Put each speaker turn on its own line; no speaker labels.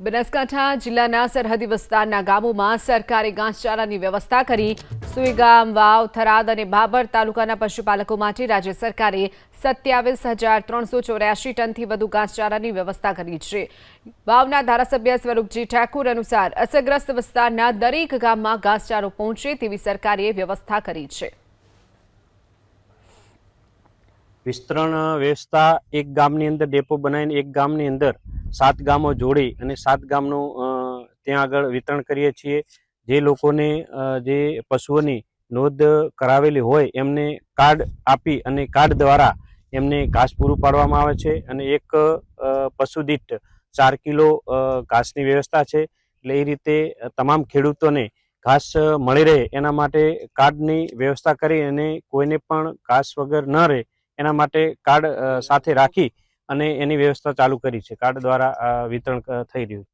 બનાસકાંઠા જિલ્લાના સરહદી વિસ્તારના ગામોમાં સરકારે ઘાસચારાની વ્યવસ્થા કરી સુઈગામ, વાવ, થરાદ અને બાબર તાલુકાના પશુપાલકો માટે રાજ્ય સરકારે સત્યાવીસ હજાર ત્રણસો ચોર્યાસી ટનથી વધુ ઘાસચારાની વ્યવસ્થા કરી છે. વાવના ધારાસભ્ય સ્વરૂપજી ઠાકુર અનુસાર અસરગ્રસ્ત વિસ્તારના દરેક ગામમાં ઘાસચારો પહોંચે તેવી સરકારે વ્યવસ્થા કરી છે.
વિસ્તરણ વ્યવસ્થા એક ગામની અંદર, ડેપો બનાવીને એક ગામની અંદર સાત ગામો જોડી અને સાત ગામનું ત્યાં આગળ વિતરણ કરીએ છીએ. જે લોકોને જે પશુઓની નોંધ કરાવેલી હોય, એમને કાર્ડ આપી અને કાર્ડ દ્વારા એમને ઘાસ પૂરું પાડવામાં આવે છે અને એક પશુ ચાર કિલો ઘાસની વ્યવસ્થા છે. એટલે એ રીતે તમામ ખેડૂતોને ઘાસ મળી રહે એના માટે કાર્ડની વ્યવસ્થા કરી અને કોઈને પણ ઘાસ વગર ન રહે એના માટે કાર્ડ સાથે રાખી અને એની વ્યવસ્થા ચાલુ કરી છે. કાર્ડ દ્વારા વિતરણ થઈ રહ્યું